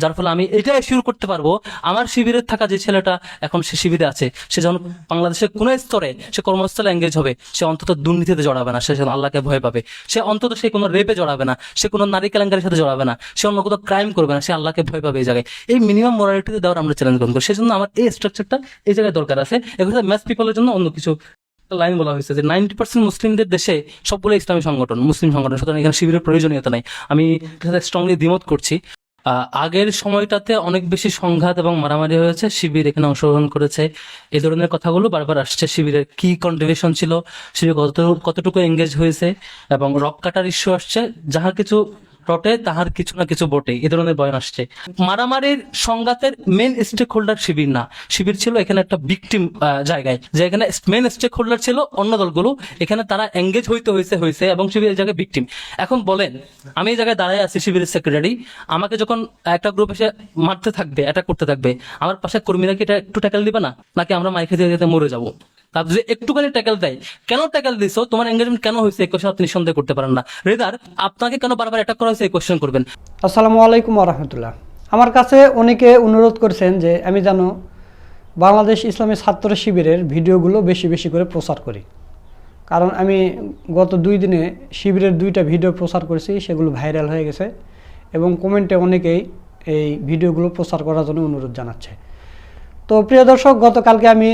যার ফলে আমি এটা এসিওর করতে পারব, আমার শিবিরে থাকা যে ছেলেটা এখন সে শিবিরে আছে, সে যখন বাংলাদেশের কোন স্তরে সে কর্মস্থলে এঙ্গেজ হবে, সে অন্তত দুর্নীতিতে জড়াবে না, সে আল্লাহকে ভয় পাবে, সে অন্তত সে কোনো রেপে জড়াবে না, সে কোনো নারী কেলেঙ্কারির সাথে জড়াবে না, সে অন্য কোথাও ক্রাইম করবে না, সে আল্লাহকে ভয় পাবে এই জায়গায়। এই মিনিমাম মোরালিটিতে দেওয়ার আমরা চ্যালেঞ্জ গ্রহণ করি। সেজন্য আমার এই স্ট্রাকচারটা এই জায়গায় দরকার আছে। এগুলো ম্যাথ পিপলের জন্য অন্য কিছু লাইন বলা হয়েছে যে নাইনটি পার্সেন্ট মুসলিমদের দেশে সবগুলো ইসলামী সংগঠন, মুসলিম সংগঠন। সুতরাং এখানে শিবিরের প্রয়োজনীয়তা নাই। আমি স্ট্রংলি দ্বিমত করছি। আগের সময়টাতে অনেক বেশি সংঘাত এবং মারামারি হয়েছে। শিবির এখানে অংশগ্রহণ করেছে। এ ধরনের কথাগুলো বারবার আসছে। শিবিরের কি কন্ট্রিবিউশন ছিল? শিবির কত কতটুকু এঙ্গেজ হয়েছে? এবং রক কাটার ইস্যু আসছে। যাহা কিছু রটে তাহার কিছু না কিছু বটে এ ধরনের বয়ান আসছে। মারামারির সংঘাতের মেন স্টেক হোল্ডার শিবির না, শিবির ছিল এখানে একটা বিকটিম জায়গায়, যে এখানে মেন স্টেক হোল্ডার ছিল অন্য দলগুলো, এখানে তারা এঙ্গেজ হইতে হয়েছে হয়েছে এবং শিবির এই জায়গায় বিকটিম এখন বলেন, আমি এই জায়গায় দাঁড়ায় আছি শিবিরের সেক্রেটারি আমাকে যখন একটা গ্রুপ এসে মারতে থাকবে অ্যাটাক করতে থাকবে, আমার পাশে কর্মীরা কি এটা একটু ট্যাকেল দিবে না? নাকি আমরা মাইকে দিয়ে যেতে মরে যাব? তার যদি একটুখানি ট্যাকেল দেয়। কেন ট্যাকেল দিছো? তোমার এঙ্গেজমেন্ট কেন হয়েছে? এই কোশ্চেন আপনি সন্দেহ করতে পারেন না। রেদার, আপনাকে কেন বারবার অ্যাটাক করা হয়েছে? এই কোশ্চেন করবেন। আসসালামু আলাইকুম রহমতুল্লাহ। আমার কাছে অনেকে অনুরোধ করছেন যে আমি যেন বাংলাদেশ ইসলামী ছাত্র শিবিরের ভিডিওগুলো বেশি বেশি করে প্রচার করি। কারণ আমি গত দুই দিনে শিবিরের দুইটা ভিডিও প্রচার করেছি, সেগুলো ভাইরাল হয়ে গেছে এবং কমেন্টে অনেকেই এই ভিডিওগুলো প্রচার করার জন্য অনুরোধ জানাচ্ছে। তো প্রিয় দর্শক, গতকালকে আমি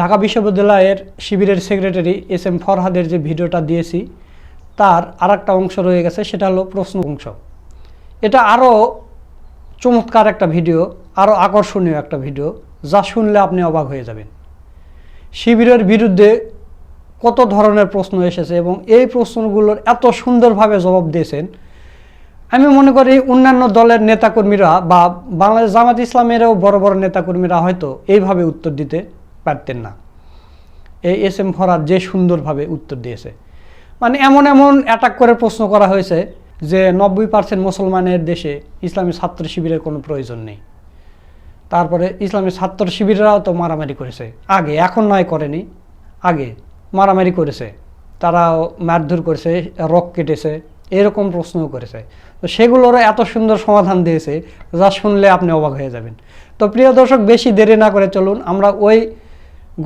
ঢাকা বিশ্ববিদ্যালয়ের শিবিরের সেক্রেটারি এস এম ফরহাদের যে ভিডিওটা দিয়েছি, তার আর একটা অংশ রয়ে গেছে, সেটা হলো প্রশ্ন অংশ। এটা আরও চমৎকার একটা ভিডিও আরও আকর্ষণীয় একটা ভিডিও, যা শুনলে আপনি অবাক হয়ে যাবেন। শিবিরের বিরুদ্ধে কত ধরনের প্রশ্ন এসেছে এবং এই প্রশ্নগুলোর এত সুন্দরভাবে জবাব দিয়েছেন আমি মনে করি অন্যান্য দলের নেতাকর্মীরা বা বাংলাদেশ জামাত ইসলামেরও বড় বড় নেতাকর্মীরা হয়তো এইভাবে উত্তর দিতে পারতেন না। এই এস এম ফরাদ যে সুন্দরভাবে উত্তর দিয়েছে। মানে এমন এমন অ্যাটাক করে প্রশ্ন করা হয়েছে যে নব্বই পার্সেন্ট মুসলমানের দেশে ইসলামী ছাত্র শিবিরের কোনো প্রয়োজন নেই। তারপরে ইসলামী ছাত্র শিবিরেরাও তো মারামারি করেছে। আগে, এখন নয় করেনি। আগে মারামারি করেছে। তারাও মারধর করেছে রক কেটেছে, এরকম প্রশ্নও করেছে। তো সেগুলোরও এত সুন্দর সমাধান দিয়েছে যা শুনলে আপনি অবাক হয়ে যাবেন। তো প্রিয় দর্শক, বেশি দেরি না করে চলুন, আমরা ওই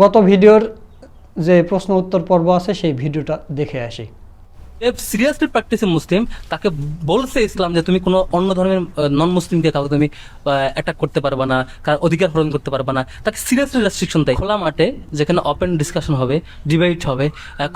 গত ভিডিওর যে প্রশ্ন উত্তর পর্ব আছে, সেই ভিডিওটা দেখে আসি। সিরিয়াসলি প্র্যাকটিসিং মুসলিম, তাকে বলছে ইসলাম যে তুমি কোনো অন্য ধর্মের নন মুসলিমকে কাউকে তুমি অ্যাটাক করতে পারবে না, কার অধিকার হরণ করতে পারবে না। তাকে সিরিয়াসলি রেস্ট্রিকশন দেয়। খোলা মাঠে যেখানে ওপেন ডিসকাশন হবে ডিবেট হবে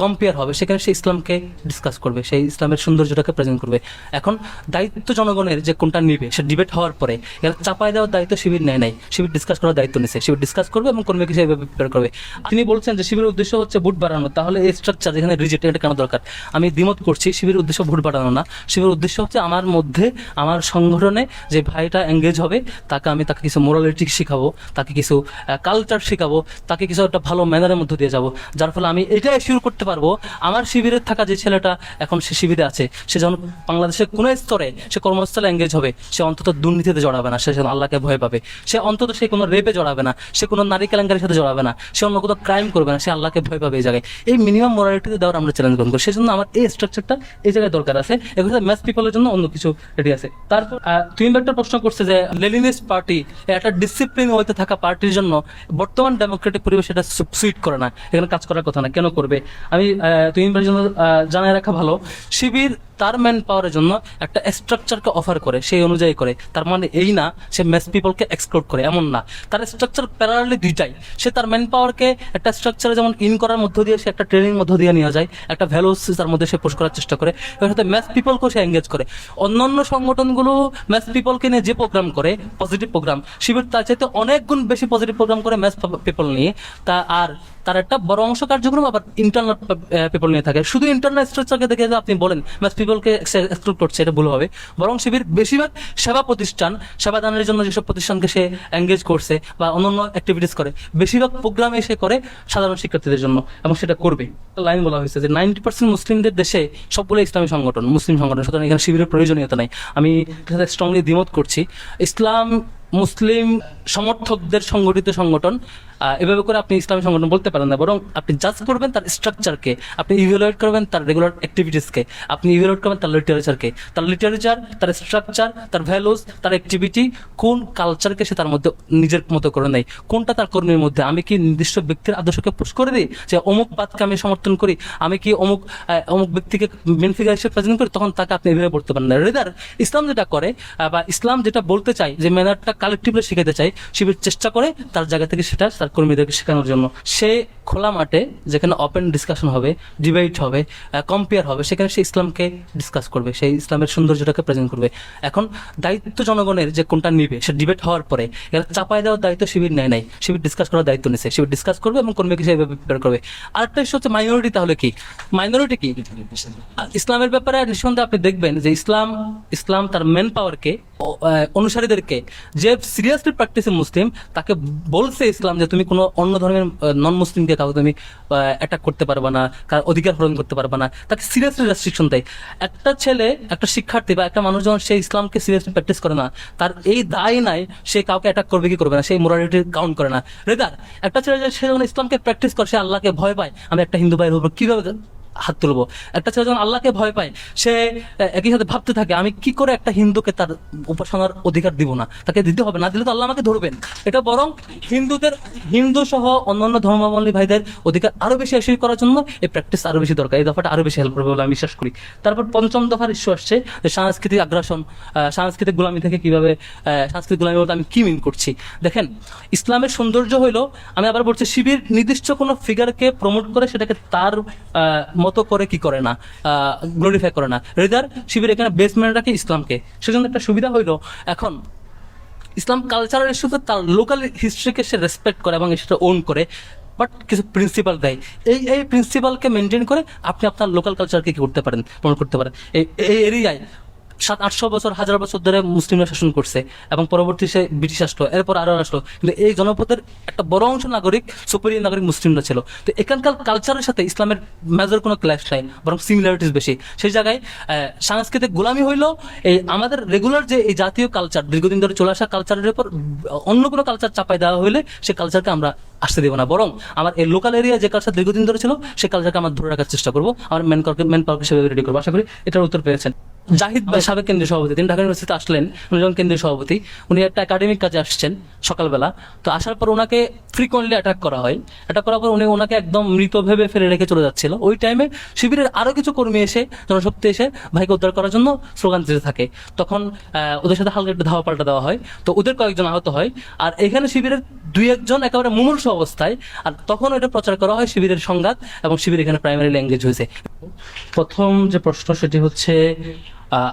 কম্পেয়ার হবে, সেখানে সে ইসলামকে ডিসকাস করবে, সেই ইসলামের সৌন্দর্যটাকে প্রেজেন্ট করবে। এখন দায়িত্ব জনগণের যে কোনটা নিবে, সে ডিবেট হওয়ার পরে এরা চাপায় দেওয়ার দায়িত্ব শিবির নেয় নাই। শিবির ডিসকাস করার দায়িত্ব নিছে। শিবির ডিসকাস করবে এবং কর্মীকে সেভাবে প্রিপেয়ার করবে। তিনি বলছেন যে, শিবিরের উদ্দেশ্য হচ্ছে বুট বাড়ানো। তাহলে এই স্ট্রাকচার যেখানে রিজেক্ট এটা কেন দরকার? আমি দ্বিমত করছি, শিবিরের উদ্দেশ্য ভোট বাড়ানো না। শিবিরের উদ্দেশ্য হচ্ছে আমার মধ্যে, আমার সংগঠনে যে ভাইটা এঙ্গেজ হবে, তাকে আমি তাকে কিছু মোরালিটি শেখাবো, তাকে কিছু কালচার শেখাবো, তাকে কিছু একটা ভালো ম্যানারের মধ্যে দিয়ে যাব। যার ফলে আমি এটা এসিওর করতে পারব, আমার শিবিরে থাকা যে ছেলেটা এখন সে শিবিরে আছে, সে যখন বাংলাদেশের কোন স্তরে সে কর্মস্থলে এঙ্গেজ হবে, সে অন্তত দুর্নীতিতে জড়াবে না, সে আল্লাহকে ভয় পাবে। সে অন্তত সে কোনো রেপে জড়াবে না, সে কোনো নারী কেলেঙ্কারির সাথে জড়াবে না, সে অন্য কোথাও ক্রাইম করবে না, সে আল্লাহকে ভয় পাবে এই জায়গায়। এই মিনিমাম মোরালিটিতে দেওয়ার আমরা চ্যালেঞ্জ গ্রহণ করি। সেজন্য আমার এই স্ট্রাকচারটা এই জায়গায় দরকার আছে। এগুলো ম্যাথ পিপলের জন্য অন্য কিছু রেডি আছে। তারপর তুমি একটা প্রশ্ন করছে যে লেলিনিস্ট পার্টি একটা ডিসিপ্লিন হইতে থাকা পার্টির জন্য বর্তমান ডেমোক্রেটিক পরিবেশ এটা সুইট করে না। এখানে কাজ করার কথা না, কেন করবে? আমি তুমি জন্য জানায় রাখা ভালো। শিবির তার ম্যান পাওয়ারের জন্য একটা স্ট্রাকচারকে অফার করে, সেই অনুযায়ী করে। তার মানে এই না, সে ম্যাথ পিপলকে এক্সক্লোড করে, এমন না। তার স্ট্রাকচার প্যারালি দুইটাই। সে তার ম্যান পাওয়ারকে একটা স্ট্রাকচারে যেমন ইন করার মধ্য দিয়ে সে একটা ট্রেনিং মধ্য দিয়ে নিয়ে যায়, একটা ভ্যালুস তার মধ্যে সে পোস্ট করার চেষ্টা করে। এর সাথে ম্যাথ পিপলকেও সে এঙ্গেজ করে। অন্যান্য সংগঠনগুলো ম্যাথ পিপলকে নিয়ে যে প্রোগ্রাম করে পজিটিভ প্রোগ্রাম শিবির তার চাইতে অনেক গুণ বেশি পজিটিভ প্রোগ্রাম করে ম্যাথ পিপল নিয়ে। তা আর তার একটা বড় অংশ কার্যক্রম আবার ইন্টারনাল পিপল নিয়ে থাকে। শুধু ইন্টারনাল স্ট্রাকচারকে দেখে যে আপনি বলেন ম্যাথ পিপলকে এক্সক্লুড করছে, এটা ভুল হবে। বরং শিবির বেশিরভাগ সেবা প্রতিষ্ঠান, সেবা দানের জন্য যেসব প্রতিষ্ঠানকে সে এঙ্গেজ করছে বা অন্যান্য অ্যাক্টিভিটিস করে, বেশিরভাগ প্রোগ্রামে সে করে সাধারণ শিক্ষার্থীদের জন্য এবং সেটা করবে। লাইন বলা হয়েছে যে নাইনটি পার্সেন্ট মুসলিমদের দেশে সবগুলো ইসলামী সংগঠন, মুসলিম সংগঠন। সুতরাং এখানে শিবিরের প্রয়োজনীয়তা নাই। আমি স্ট্রংলি দ্বিমত করছি। ইসলাম মুসলিম সমর্থকদের সংগঠিত সংগঠন এভাবে করে আপনি ইসলামী সংগঠন বলতে পারেন না, বরং আপনি জাজ করবেন তার স্ট্রাকচারকে আপনি ইভ্যালুয়েট করবেন তার রেগুলার অ্যাক্টিভিটিসকে আপনি ইভ্যালুয়েট করবেন তার লিটারেচারকে তার লিটারেচার তার স্ট্রাকচার তার ভ্যালুস তার অ্যাক্টিভিটি কোন কালচারকে সে তার মধ্যে নিজের মতো করে নেয়, কোনটা তার কর্মীর মধ্যে। আমি কি নির্দিষ্ট ব্যক্তির আদর্শকে পুশ করে দিই? যে অমুক পাতকে আমি সমর্থন করি, আমি কি অমুক অমুক ব্যক্তিকে মেন ফিগার হিসেবে প্রেজেন্ট করি? তখন তাকে আপনি এভাবে পড়তে পারেন না। রেদার ইসলাম যেটা করে বা ইসলাম যেটা বলতে চাই যে ম্যানারটা কালেকটিভলি শিখাতে চাই শিবির চেষ্টা করে তার জায়গা থেকে সেটা তার কর্মীদেরকে শেখানোর জন্য। সে খোলা মাঠে যেখানে ওপেন ডিসকাশন হবে ডিবেট হবে কম্পেয়ার হবে, সেখানে সে ইসলামকে ডিসকাস করবে, সেই ইসলামের সৌন্দর্যটাকে প্রেজেন্ট করবে। এখন দায়িত্ব জনগণের যে কোনটা নিবে, সে ডিবেট হওয়ার পরে, এখানে চাপায় দেওয়ার দায়িত্ব শিবির নেয় নাই। শিবির ডিসকাস করার দায়িত্ব নিছে। শিবির ডিসকাস করবে এবং কর্মীকে সেভাবে প্রিপেয়ার করবে। আরেকটা ইস্যু হচ্ছে মাইনরিটি তাহলে কি? মাইনরিটি কি? ইসলামের ব্যাপারে নিঃসন্দেহে আপনি দেখবেন যে ইসলাম ইসলাম তার মেন পাওয়ারকে অনুসারীদেরকে, যে সিরিয়াসলি প্র্যাকটিসে মুসলিম, তাকে বলছে ইসলাম যে তুমি কোনো অন্য ধর্মের নন মুসলিমকে কাউকে তুমি অ্যাটাক করতে পারবে না, কার অধিকার হরণ করতে পারবে না, তাকে সিরিয়াসলি রেস্ট্রিকশন দেয়। একটা ছেলে, একটা শিক্ষার্থী বা একটা মানুষ যখন সে ইসলামকে সিরিয়াসলি প্র্যাকটিস করে না, তার এই দায় নাই সে কাউকে অ্যাটাক করবে কি করবে না সেই মোরালিটি কাউন্ট করে না। রেদার, একটা ছেলে সে যখন ইসলামকে প্র্যাকটিস করে, সে আল্লাহকে ভয় পায়, আমি একটা হিন্দু ভাইয়ের উপর কীভাবে হাত তুলবো। একটা ছেলে যখন আল্লাহকে ভয় পায়, সে একই সাথে ভাবতে থাকে, আমি কি করে একটা হিন্দুকে তার উপাসনার অধিকার দিব না? তাকে দিতে হবে, না দিলে তো আল্লাহ আমাকে ধরবেন। এটা বরং হিন্দুদের হিন্দু সহ অন্যান্য ধর্মাবলম্বী ভাইদের অধিকার আরও বেশি অ্যাসিভ করার জন্য এই প্র্যাকটিস আরও বেশি দরকার। এই দফাটা আরও বেশি হেল্প করবে বলে আমি বিশ্বাস করি। তারপর পঞ্চম দফার ইস্যু আসছে যে সাংস্কৃতিক আগ্রাসন সাংস্কৃতিক গোলামি থেকে কীভাবে সাংস্কৃতিক গোলামি বলতে আমি কি মিন করছি? দেখেন, ইসলামের সৌন্দর্য হইল, আমি আবার বলছি, শিবির নির্দিষ্ট কোনো ফিগারকে প্রমোট করে সেটাকে তার মতো করে কি করে না গ্লোরিফাই করে না। রেদার শিবির এখানে বেসমেন্ট রাখে ইসলামকে। সেজন্য একটা সুবিধা হইল, এখন ইসলাম কালচারাল ইস্যুতে তার লোকাল হিস্ট্রিকে সে রেসপেক্ট করে এবং সেটা ওন করে বাট কিছু প্রিন্সিপাল দেয়। এই এই প্রিন্সিপালকে মেনটেন করে আপনি আপনার লোকাল কালচারকে কি করতে পারেন প্রমোট করতে পারেন। এই এই এরিয়ায় সাত, আটশো বছর, হাজার বছর ধরে মুসলিমরা শাসন করছে এবং পরবর্তী সে ব্রিটিশ আসলো, এরপর আরও আসলো। কিন্তু এই জনপদের একটা বড় অংশ নাগরিক, সুপেরিয়র নাগরিক মুসলিমরা ছিল। তো এখানকার কালচারের সাথে ইসলামের মেজর কোনো ক্ল্যাশ নাই, বরং সিমিলারিটিস বেশি। সেই জায়গায় সাংস্কৃতিক গোলামি হইল এই আমাদের রেগুলার যে এই জাতীয় কালচার দীর্ঘদিন ধরে চলে আসা কালচারের উপর, অন্য কোনো কালচার চাপাই দেওয়া হলে সেই কালচারকে আমরা আসতে দেবো না। বরং আমার এই লোকাল এরিয়া যে কালচার দীর্ঘদিন ধরে ছিল, সে কালচারকে আমার ধরে রাখার চেষ্টা করব। আমার মেন মেন পার্ক হিসেবে রেডি করব। আশা করি এটার উত্তর পেয়েছেন। জাহিদ ভাই, সাবেক কেন্দ্রীয় সভাপতি, তিনি ঢাকা ইউনিভার্সিটিতে আসলেন। উনি যখন কেন্দ্রীয় সভাপতি। উনি একটা একাডেমিক কাজে আসছেন সকালবেলা। তো আসার পর ওনাকে ফ্রিকোয়েন্টলি অ্যাটাক করা হয়। অ্যাটাক করার পর উনি ওনাকে একদম মৃত ভেবে ফেলে রেখে চলে যাচ্ছিল। ওই টাইমে শিবিরের আরও কিছু কর্মী এসে, জনশক্তি এসে ভাইকে উদ্ধার করার জন্য স্লোগান দিতে থাকে। তখন ওদের সাথে হালকা একটু ধাওয়া পাল্টা দেওয়া হয়। তো ওদের কয়েকজন আহত হয়। আর এখানে শিবিরের দুই একজন একেবারে মুমূর্ষ অবস্থায়। আর তখন এটা প্রচার করা হয় শিবিরের সংঘাত এবং শিবির এখানে প্রাইমারি ল্যাঙ্গুয়েজ হয়েছে। প্রথম যে প্রশ্ন সেটি হচ্ছে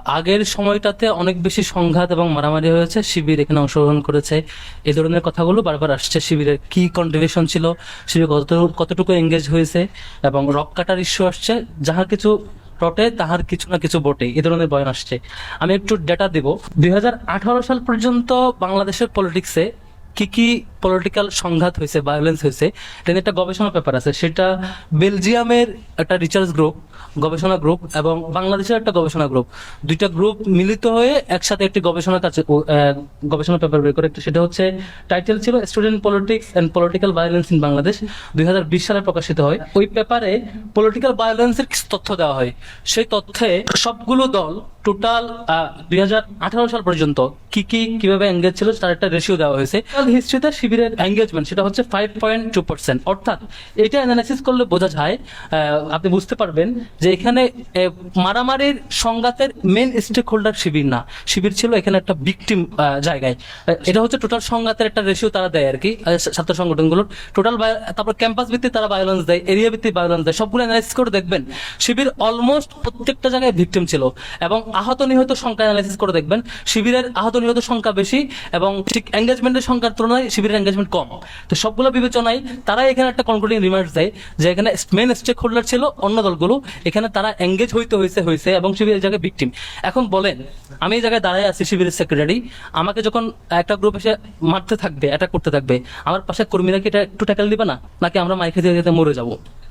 আগের সময়টাতে অনেক বেশি সংঘাত এবং মারামারি হয়েছে। শিবির এখানে অংশগ্রহণ করেছে। এই ধরনের কথাগুলো বারবার আসছে। শিবিরের কি কন্ট্রিবিউশন ছিল? শিবির কত, কতটুকু এঙ্গেজ হয়েছে? এবং রক কাটার ইস্যু আসছে। যাহা কিছু রটে, তাহার কিছু না কিছু বটে। এই ধরনের বয়ান আসছে। আমি একটু ডেটা দিব। দুই সাল পর্যন্ত বাংলাদেশের পলিটিক্সে কি কি পলিটিক্যাল সংঘাত হয়েছে ভায়োলেন্স হয়েছে এটা একটা গবেষণা পেপার আছে। সেটা বেলজিয়ামের একটা রিসার্চ গ্রুপ গবেষণা গ্রুপ এবং বাংলাদেশের একটা গবেষণা গ্রুপ দুইটা গ্রুপ মিলিত হয়ে একসাথে একটি গবেষণা আহ, গবেষণা পেপার বের করে। সেটা হচ্ছে টাইটেল ছিল student politics and political violence in Bangladesh দুই হাজার বিশ সালে প্রকাশিত হয়। ওই পেপারে পলিটিক্যাল ভায়োলেন্সের কিছু তথ্য দেওয়া হয়। সেই তথ্যে সবগুলো দল টোটাল দুই হাজার আঠারো সাল পর্যন্ত কি কি কীভাবে এঙ্গেজ ছিল তার একটা রেশিও দেওয়া হয়েছে। হিস্ট্রিতে শিবিরের এঙ্গেজমেন্ট সেটা হচ্ছে ফাইভ পয়েন্ট টু পার্সেন্ট অর্থাৎ এটা অ্যানালাইসিস করলে বোঝা যায় আপনি বুঝতে পারবেন যে এখানে মারামারির সংঘাতের মেন স্টেক হোল্ডার শিবির না। শিবির ছিল এখানে একটা ভিকটিম জায়গায়। এটা হচ্ছে টোটাল সংঘাতের একটা রেশিও তারা দেয় আর কি ছাত্র সংগঠনগুলোর। টোটাল তারপর ক্যাম্পাস ভিত্তিক তারা ভায়োলেন্স দেয় এরিয়া ভিত্তিক ভায়োলেন্স দেয়, সবগুলো অ্যানালাইসিস করে দেখবেন, শিবির অলমোস্ট প্রত্যেকটা জায়গায় ভিকটিম ছিল এবং আহত নিহত সংখ্যা অ্যানালাইসিস করে দেখবেন, শিবিরের আহত নিহত সংখ্যা বেশি এবং ঠিক এঙ্গেজমেন্টের সংখ্যার তুলনায় শিবিরের এঙ্গেজমেন্ট কম। তো সবগুলো বিবেচনায় তারা এখানে একটা কনক্লুডিং রিমার্ক দেয় যে এখানে মেন স্টেক হোল্ডার ছিল অন্য দলগুলো, এখানে তারা এঙ্গেজ হইতে হয়েছে হয়েছে এবং শিবিরের জায়গায় ভিকটিম এখন বলেন, আমি এই জায়গায় দাঁড়ায় আছি শিবিরের সেক্রেটারি আমাকে যখন একটা গ্রুপ এসে মারতে থাকবে অ্যাটাক করতে থাকবে, আমার পাশে কর্মীরা কি এটা একটু ট্যাকেল দিবে না? নাকি আমরা মাইকে দিয়ে যেতে মরে যাব?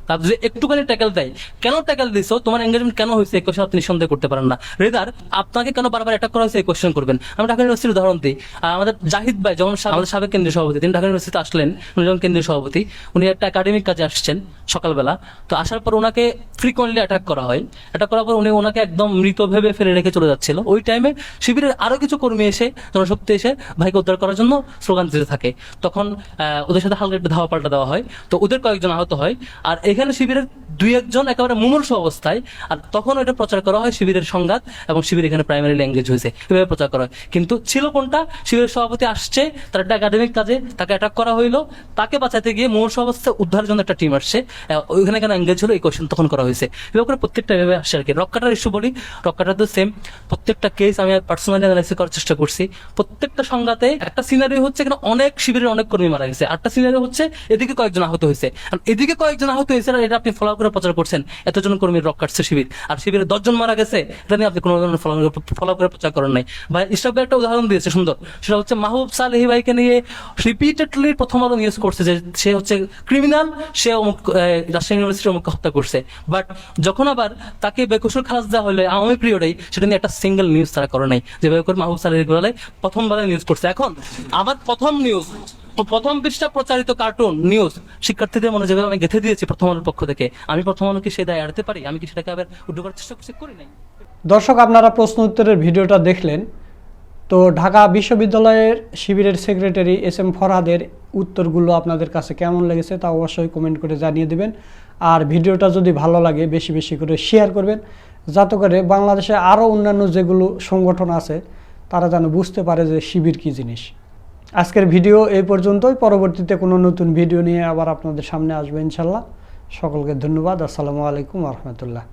তার যদি একটুখানি ট্যাকেল দেয়, কেন ট্যাকেল দিছো? তোমার এঙ্গেজমেন্ট কেন হয়েছে? এই কোশ্চেন আপনি সন্দেহ করতে পারেন না। রেদার, আপনাকে কেন বারবার অ্যাটাক করা হয়েছে? এই কোশ্চেন করবেন। আমরা ঢাকা ইউনিভার্সিটির উদাহরণ দিই। আমাদের জাহিদ ভাই যেমন আমাদের সাবেক কেন্দ্রীয় সভাপতি, তিনি ঢাকা ইউনিভার্সিটিতে আসলেন। উনি যখন কেন্দ্রীয় সভাপতি, উনি একটা একাডেমিক কাজে আসছেন। সকালবেলা। তো আসার পর ওনাকে ফ্রিকোয়েন্টলি অ্যাটাক করা হয়। অ্যাটাক করার পর উনি ওনাকে একদম মৃত ভেবে ফেলে রেখে চলে যাচ্ছিল। ওই টাইমে শিবিরের আরও কিছু কর্মী এসে, জনশক্তি এসে ভাইকে উদ্ধার করার জন্য স্লোগান দিতে থাকে। তখন ওদের সাথে হালকা একটু ধাওয়া পাল্টা দেওয়া হয়। তো ওদের কয়েকজন আহত হয়। আর এখানে শিবিরের দুই একজন একেবারে মুমূর্ষ অবস্থায়। আর তখন এটা প্রচার করা হয় শিবিরের সংঘাত এবং শিবির এখানে প্রাইমারি ল্যাঙ্গুয়েজ হয়েছে। এভাবে প্রচার করা হয়। কিন্তু ছিল কোনটা? শিবিরের সভাপতি আসছে, তার একটা একাডেমিক কাজে তাকে অ্যাটাক করা হইল। তাকে বাঁচাতে গিয়ে মুমূর্ষ অবস্থায় উদ্ধারের জন্য একটা টিম আসছে। ওইখানে কেন এঙ্গেজ হলো? এই কোয়েশ্চেন তখন করা হয়েছে। এভাবে করে প্রত্যেকটা এভাবে আসছে আর কি। রক্কাটার ইস্যু বলি রক্কাটার তো সেম প্রত্যেকটা কেস আমি পার্সোনালি অ্যানালাইসিস করার চেষ্টা করছি। প্রত্যেকটা সংঘাতে একটা সিনারি হচ্ছে এখানে অনেক শিবিরের অনেক কর্মী মারা গেছে। আটটা সিনারি হচ্ছে এদিকে কয়েকজন আহত হয়েছে। আর এদিকে কয়েকজন আহত হয়েছে আর এটা আপনি ফলো করে প্রচার করছেন। এতজন কর্মীর রক কাটছে শিবির। আর শিবিরে দশজন মারা গেছে, এটা নিয়ে আপনি কোনো ধরনের ফলো ফলো করে প্রচার করেন নাই। ভাই ইসলাম একটা উদাহরণ দিয়েছে, সুন্দর। সেটা হচ্ছে মাহবুব সালেহি ভাইকে নিয়ে রিপিটেডলি প্রথম আলো নিউজ করছে যে সে হচ্ছে ক্রিমিনাল সে অমুক রাজশাহী ইউনিভার্সিটি অমুক হত্যা করছে। বাট যখন আবার তাকে বেকসুর খালাস দেওয়া হলো আওয়ামী পিরিয়ডে সেটা নিয়ে একটা সিঙ্গেল নিউজ তারা করে নাই যেভাবে করে মাহবুব সালেহি গোলালে প্রথমবার নিউজ করছে। এখন আবার প্রথম নিউজ প্রথম পৃষ্ঠা প্রচারিত কার্টুন নিউজ শিক্ষার্থীদের মনে যেভাবে আমি গেঁথে দিয়েছি প্রথম আলোর পক্ষ থেকে, আমি প্রথম আলোকে সে দায় এড়াতে পারি? আমি কি সেটাকে আবার উদ্যোগ করার চেষ্টা করি নাই। দর্শক, আপনারা প্রশ্ন উত্তরের ভিডিওটা দেখলেন। তো ঢাকা বিশ্ববিদ্যালয়ের শিবিরের সেক্রেটারি এস এম ফরহাদের উত্তরগুলো আপনাদের কাছে কেমন লেগেছে তা অবশ্যই কমেন্ট করে জানিয়ে দেবেন। আর ভিডিওটা যদি ভালো লাগে, বেশি বেশি করে শেয়ার করবেন। যাতে করে বাংলাদেশে আরও অন্যান্য যেগুলো সংগঠন আছে, তারা যেন বুঝতে পারে যে শিবির কী জিনিস। আজকের ভিডিও এই পর্যন্তই। পরবর্তীতে কোনো নতুন ভিডিও নিয়ে আবার আপনাদের সামনে আসবে ইনশাল্লাহ। সকলকে ধন্যবাদ। আসসালামু আলাইকুম রহমতুল্লাহ।